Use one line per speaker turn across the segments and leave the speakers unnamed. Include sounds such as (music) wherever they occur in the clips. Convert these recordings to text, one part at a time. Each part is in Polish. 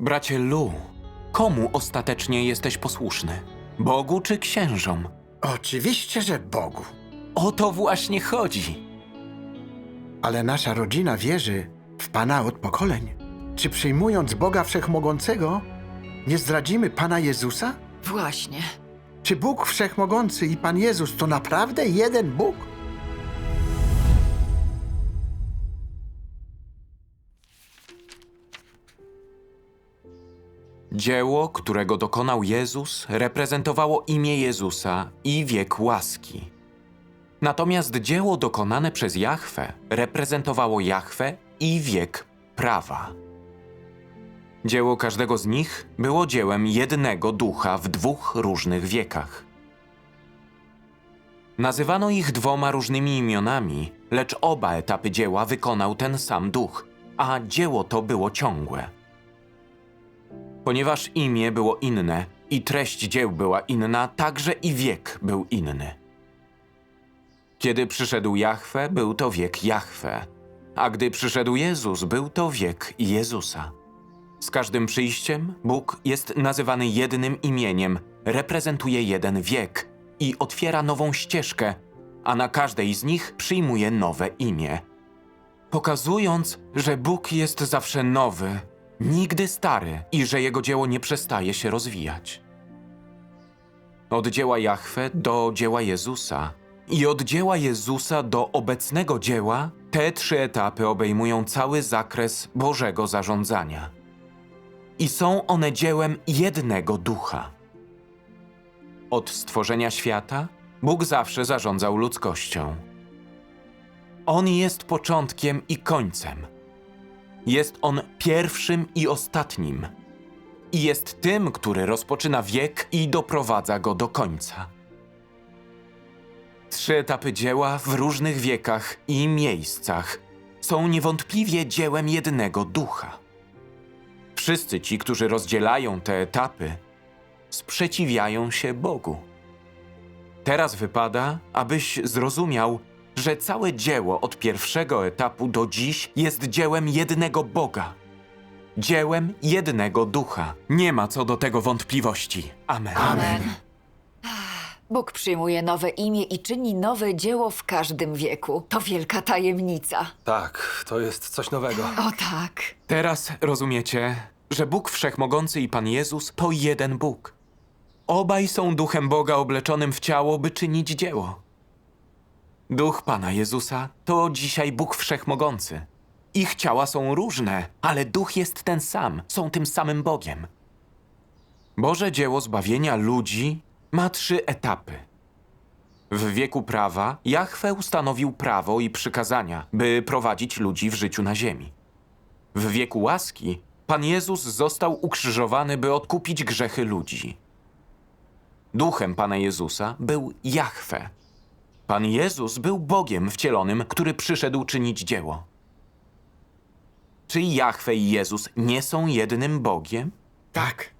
Bracie Lu, komu ostatecznie jesteś posłuszny? Bogu czy księżom?
Oczywiście, że Bogu.
O to właśnie chodzi.
Ale nasza rodzina wierzy w Pana od pokoleń. Czy przyjmując Boga Wszechmogącego, nie zdradzimy Pana Jezusa?
Właśnie.
Czy Bóg Wszechmogący i Pan Jezus to naprawdę jeden Bóg?
Dzieło, którego dokonał Jezus, reprezentowało imię Jezusa i wiek łaski. Natomiast dzieło dokonane przez Jahwe reprezentowało Jahwe i wiek prawa. Dzieło każdego z nich było dziełem jednego ducha w dwóch różnych wiekach. Nazywano ich dwoma różnymi imionami, lecz oba etapy dzieła wykonał ten sam duch, a dzieło to było ciągłe. Ponieważ imię było inne i treść dzieł była inna, także i wiek był inny. Kiedy przyszedł Jahwe, był to wiek Jahwe, a gdy przyszedł Jezus, był to wiek Jezusa. Z każdym przyjściem Bóg jest nazywany jednym imieniem, reprezentuje jeden wiek i otwiera nową ścieżkę, a na każdej z nich przyjmuje nowe imię. Pokazując, że Bóg jest zawsze nowy, nigdy stary i że jego dzieło nie przestaje się rozwijać. Od dzieła Jahwe do dzieła Jezusa i od dzieła Jezusa do obecnego dzieła, te trzy etapy obejmują cały zakres Bożego zarządzania. I są one dziełem jednego ducha. Od stworzenia świata Bóg zawsze zarządzał ludzkością. On jest początkiem i końcem. Jest on pierwszym i ostatnim. I jest tym, który rozpoczyna wiek i doprowadza go do końca. Trzy etapy dzieła w różnych wiekach i miejscach są niewątpliwie dziełem jednego ducha. Wszyscy ci, którzy rozdzielają te etapy, sprzeciwiają się Bogu. Teraz wypada, abyś zrozumiał, że całe dzieło od pierwszego etapu do dziś jest dziełem jednego Boga. Dziełem jednego ducha. Nie ma co do tego wątpliwości. Amen.
Amen. Bóg przyjmuje nowe imię i czyni nowe dzieło w każdym wieku. To wielka tajemnica.
Tak, to jest coś nowego.
O tak.
Teraz rozumiecie, że Bóg Wszechmogący i Pan Jezus to jeden Bóg. Obaj są duchem Boga obleczonym w ciało, by czynić dzieło. Duch Pana Jezusa to dzisiaj Bóg Wszechmogący. Ich ciała są różne, ale duch jest ten sam, są tym samym Bogiem. Boże dzieło zbawienia ludzi ma trzy etapy. W wieku prawa Jahwe ustanowił prawo i przykazania, by prowadzić ludzi w życiu na ziemi. W wieku łaski Pan Jezus został ukrzyżowany, by odkupić grzechy ludzi. Duchem Pana Jezusa był Jahwe. Pan Jezus był Bogiem wcielonym, który przyszedł czynić dzieło. Czy Jahwe i Jezus nie są jednym Bogiem?
Tak,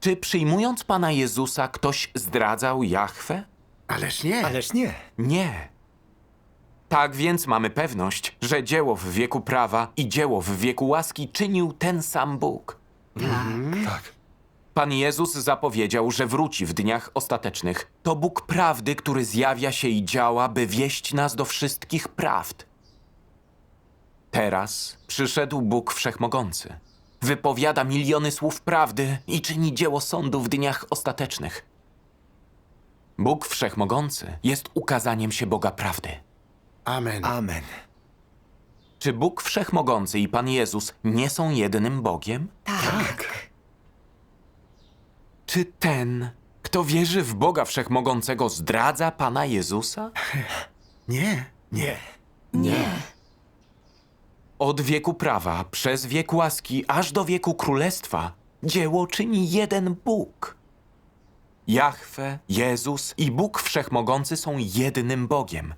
Czy przyjmując Pana Jezusa ktoś zdradzał Jahwe?
ależ nie.
Ależ nie.
Nie. Tak więc mamy pewność, że dzieło w wieku prawa i dzieło w wieku łaski czynił ten sam Bóg.
Tak.
Pan Jezus zapowiedział, że wróci w dniach ostatecznych. To Bóg prawdy, który zjawia się i działa, by wieść nas do wszystkich prawd. Teraz przyszedł Bóg Wszechmogący. Wypowiada miliony słów prawdy i czyni dzieło sądu w dniach ostatecznych. Bóg Wszechmogący jest ukazaniem się Boga prawdy.
Amen.
Amen.
Czy Bóg Wszechmogący i Pan Jezus nie są jednym Bogiem?
Tak.
Czy ten, kto wierzy w Boga Wszechmogącego, zdradza Pana Jezusa? (laughs)
Nie.
Nie.
Nie.
Od wieku prawa, przez wiek łaski, aż do wieku królestwa, dzieło czyni jeden Bóg. Jahwe, Jezus i Bóg Wszechmogący są jednym Bogiem.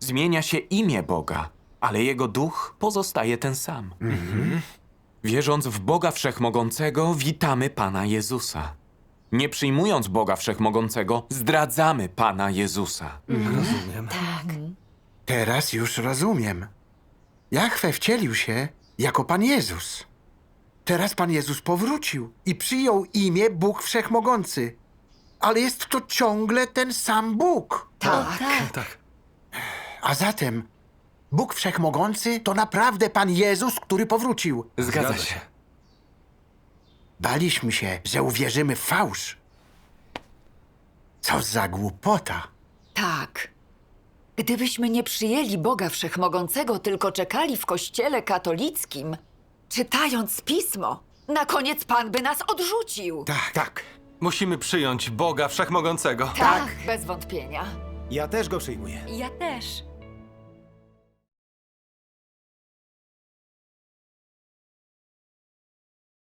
Zmienia się imię Boga, ale jego duch pozostaje ten sam. Wierząc w Boga Wszechmogącego, witamy Pana Jezusa. Nie przyjmując Boga Wszechmogącego, zdradzamy Pana Jezusa.
Rozumiem.
Teraz już rozumiem. Jahwe wcielił się jako Pan Jezus. Teraz Pan Jezus powrócił i przyjął imię Bóg Wszechmogący. Ale jest to ciągle ten sam Bóg.
Tak.
Tak.
A zatem Bóg Wszechmogący to naprawdę Pan Jezus, który powrócił.
Zgadza się.
Baliśmy się, że uwierzymy w fałsz. Co za głupota.
Tak. Gdybyśmy nie przyjęli Boga Wszechmogącego, tylko czekali w kościele katolickim, czytając pismo, na koniec Pan by nas odrzucił.
Tak.
Tak.
Musimy przyjąć Boga Wszechmogącego.
Tak, bez wątpienia.
Ja też go przyjmuję.
Ja też.